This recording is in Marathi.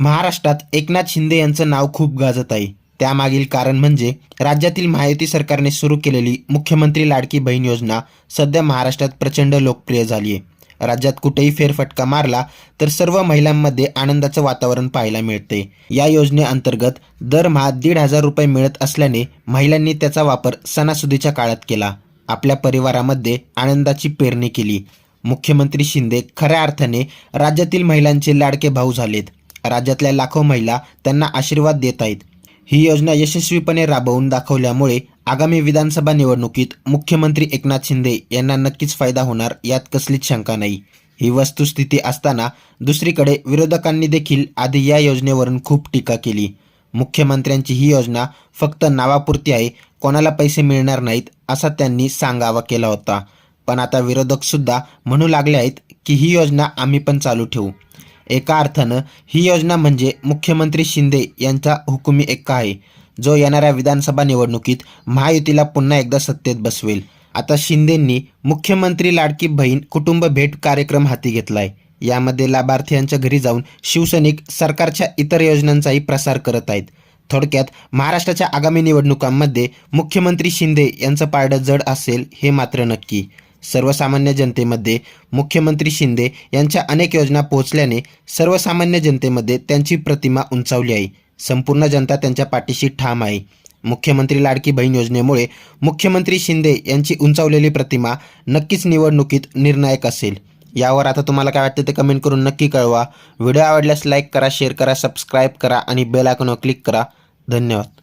महाराष्ट्रात एकनाथ शिंदे यांचं नाव खूप गाजत आहे. त्यामागील कारण म्हणजे राज्यातील महायुती सरकारने सुरू केलेली मुख्यमंत्री लाडकी बहीण योजना सध्या महाराष्ट्रात प्रचंड लोकप्रिय झाली आहे राज्यात कुठेही फेरफटका मारला तर सर्व महिलांमध्ये आनंदाचं वातावरण पाहायला मिळते. या योजनेअंतर्गत दरमहा दीड हजार रुपये मिळत असल्याने महिलांनी त्याचा वापर सणासुदीच्या काळात केला. आपल्या परिवारामध्ये आनंदाची पेरणी केली. मुख्यमंत्री शिंदे खऱ्या अर्थाने राज्यातील महिलांचे लाडके भाऊ झालेत. राज्यातल्या लाखो महिला त्यांना आशीर्वाद देत आहेत ही योजना यशस्वीपणे राबवून दाखवल्यामुळे आगामी विधानसभा निवडणुकीत मुख्यमंत्री एकनाथ शिंदे यांना नक्कीच फायदा होणार यात कसलीच शंका नाही. ही वस्तुस्थिती असताना दुसरीकडे विरोधकांनी देखील आधी या योजनेवरून खूप टीका केली. मुख्यमंत्र्यांची ही योजना फक्त नावापुरती आहे कोणाला पैसे मिळणार नाहीत असा त्यांनी सांगावा केला होता. पण आता विरोधकसुद्धा म्हणू लागले आहेत की ही योजना आम्ही पण चालू ठेवू. एका अर्थानं ही योजना म्हणजे मुख्यमंत्री शिंदे यांचा हुकुमी एक्का आहे जो येणाऱ्या विधानसभा निवडणुकीत महायुतीला पुन्हा एकदा सत्तेत बसवेल. आता शिंदेंनी मुख्यमंत्री लाडकी बहीण कुटुंब भेट कार्यक्रम हाती घेतलाय. यामध्ये लाभार्थ्यांच्या घरी जाऊन शिवसैनिक सरकारच्या इतर योजनांचाही प्रसार करत आहेत. थोडक्यात महाराष्ट्राच्या आगामी निवडणुकांमध्ये मुख्यमंत्री शिंदे यांचं पारडं जड असेल हे मात्र नक्की. सर्वसामान्य जनतेमध्ये मुख्यमंत्री शिंदे यांच्या अनेक योजना पोहोचल्याने सर्वसामान्य जनतेमध्ये त्यांची प्रतिमा उंचावली आहे. संपूर्ण जनता त्यांच्या पाठीशी ठाम आहे. मुख्यमंत्री लाडकी बहीण योजनेमुळे मुख्यमंत्री शिंदे यांची उंचावलेली प्रतिमा नक्कीच निवडणुकीत निर्णायक असेल. यावर आता तुम्हाला काय वाटतं ते कमेंट करून नक्की कळवा. व्हिडिओ आवडल्यास लाईक करा शेअर करा सबस्क्राईब करा आणि बेल आयकॉनवर क्लिक करा. धन्यवाद.